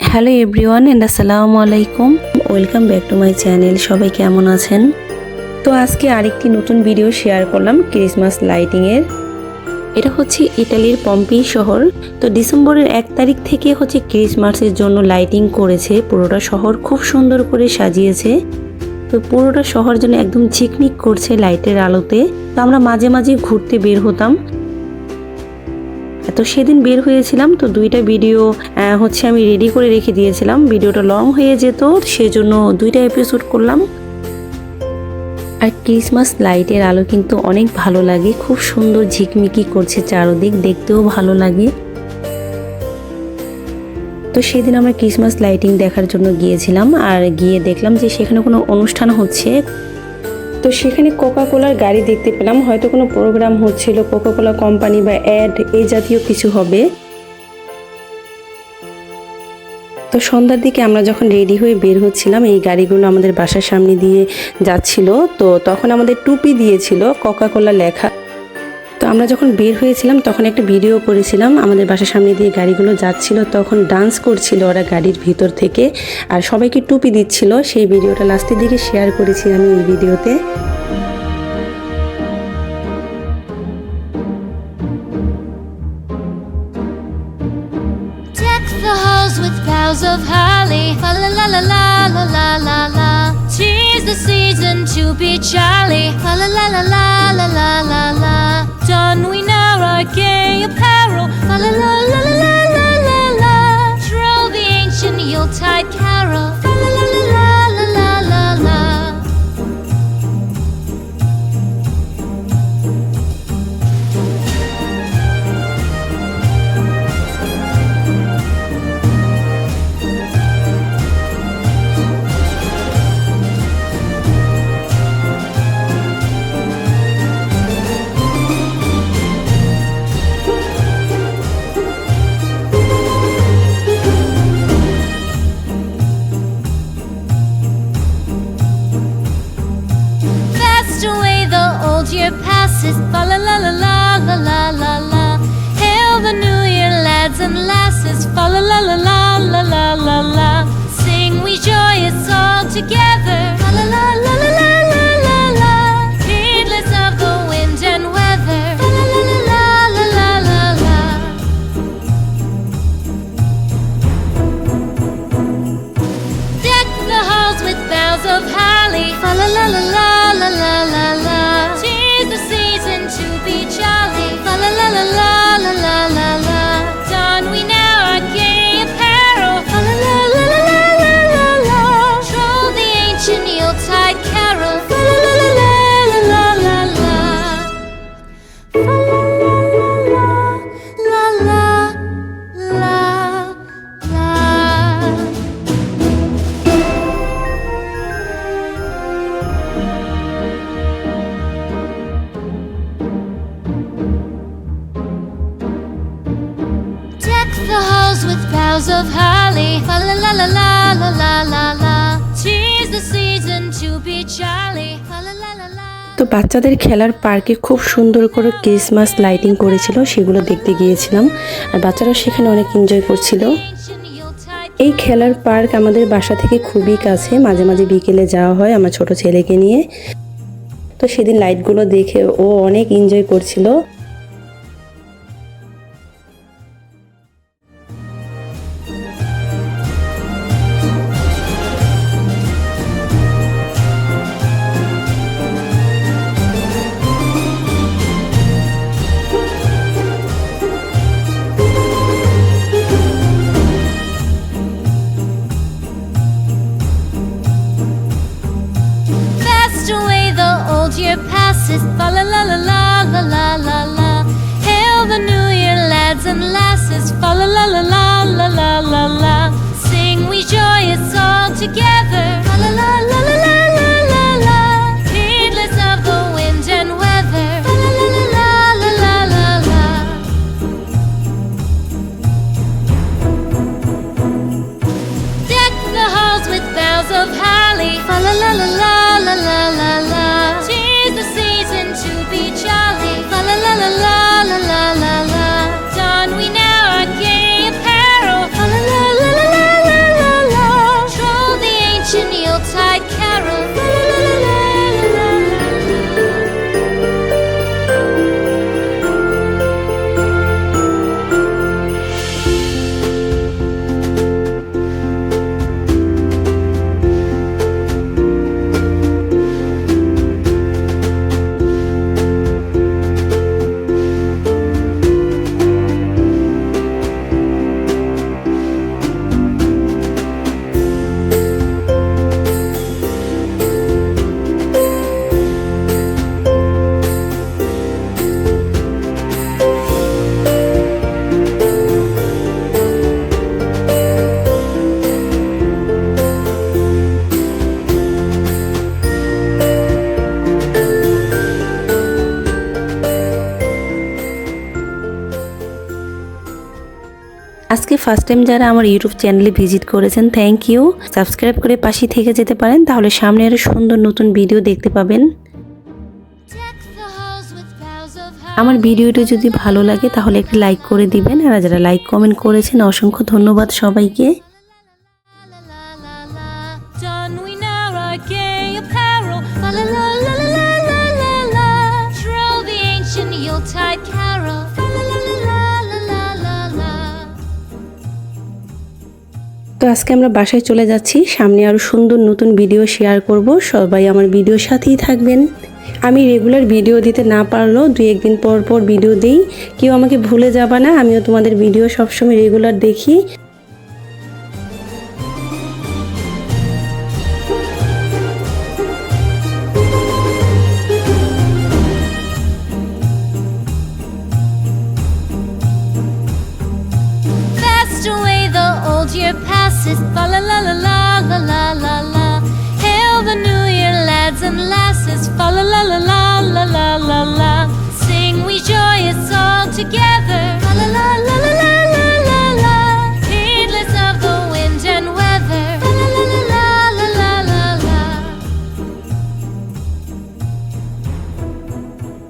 Hello everyone and আসসালামু আলাইকুম welcome back to my channel সবাই কেমন আছেন? তো আজকে আরেকটি নতুন ভিডিও শেয়ার করলাম ক্রিসমাস লাইটিংয়ের এটা হচ্ছে ইটালির পম্পি শহর। তো ডিসেম্বরের এক তারিখ থেকে হচ্ছে ক্রিসমাসের জন্য লাইটিং করেছে। পুরোটা শহর খুব সুন্দর করে সাজিয়েছে। তো পুরোটা শহর যেন একদম ঝিকমিক করছে লাইটের আলোতে। তো আমরা মাঝে মাঝে ঘুরতে বের হতাম। তো সেদিন বের হয়েছিলাম। তো দুইটা ভিডিও হচ্ছে আমি রেডি করে রেখে দিয়েছিলাম। ভিডিওটা লং হয়ে যেত, সেজন্য দুইটা এপিসোড করলাম। আর ক্রিসমাস লাইটের আলো কিন্তু অনেক ভালো লাগে। খুব সুন্দর ঝিকমিকি করছে চারোদিক, দেখতেও ভালো লাগে। তো সেদিন আমরা ক্রিসমাস লাইটিং দেখার জন্য গিয়েছিলাম আর গিয়ে দেখলাম যে সেখানে কোনো অনুষ্ঠান হচ্ছে। তো সেখানে কোকা কোলার গাড়ি দেখতে পেলাম। হয়তো কোনো প্রোগ্রাম হচ্ছিল কোকা কোলা কোম্পানি বা অ্যাড এই জাতীয় কিছু হবে। তো সন্ধ্যার দিকে আমরা যখন রেডি হয়ে বের হচ্ছিলাম, এই গাড়িগুলো আমাদের বাসার সামনে দিয়ে যাচ্ছিল। তো তখন আমাদের টুপি দিয়েছিল কোকা কোলা লেখা। তো আমরা যখন বের হয়েছিলাম, তখন একটা ভিডিও করেছিলাম, আমাদের বাসার সামনে দিয়ে গাড়িগুলো যাচ্ছিল। তখন ডান্স করছিল ওরা গাড়ির ভিতর থেকে। আর সবাইকে টুপি দিচ্ছিল। সেই ভিডিওটা লাস্টের দিকে শেয়ার করেছি আমি এই ভিডিওতে be jolly. Fa la la la la la la la la. Don we now our gay apparel. Year passes. Fa la la la la la la la la. Hail the new year, lads and lasses. Fa la la la la la la la la. Sing we joyous all together. Of holly. Fa la la la la la la la la. Tis the season to be jolly. La la la la. তো বাচ্চাদের খেলার পার্কে খুব সুন্দর করে Christmas lighting করেছিল, সেগুলো দেখতে গিয়েছিলাম আর বাচ্চারা সেখানে অনেক এনজয় করছিল এই খেলার পার্ক আমাদের বাসা থেকে খুবই কাছে, মাঝে মাঝে বিকেলে যাওয়া হয় আমার ছোট ছেলেকে নিয়ে তো সেদিন লাইটগুলো দেখে ও অনেক এনজয় করছিল away the old year passes. Fa la la la la la la la la. Hail the new year, lads and lasses. Fa la la la la la la la la. Sing we joyous all together. First time যারা আমার YouTube চ্যানেলে visit করেছেন thank you subscribe করে পাশে থেকে যেতে পারেন, তাহলে সামনে আরও সুন্দর নতুন ভিডিও দেখতে পাবেন। আমার ভিডিওটি যদি ভালো লাগে, তাহলে একটি লাইক করে দিবেন, আর যারা লাইক কমেন্ট করেছেন, অসংখ্য ধন্যবাদ সবাইকে। আজকে আমরা বাসায় চলে যাচ্ছি। সামনে আরও সুন্দর নতুন ভিডিও শেয়ার করব। সবাই আমার ভিডিওর সাথেই থাকবেন। আমি রেগুলার ভিডিও দিতে না পারলেও দুই একদিন পর পর ভিডিও দিই। কেউ আমাকে ভুলে যাবা না, আমিও তোমাদের ভিডিও সবসময় রেগুলার দেখি।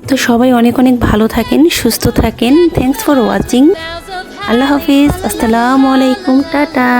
তো সবাই অনেক অনেক ভালো থাকেন, সুস্থ থাকেন। থ্যাংকস ফর ওয়াচিং আল্লাহ হাফিজ। আসসালামু আলাইকুম। টাটা।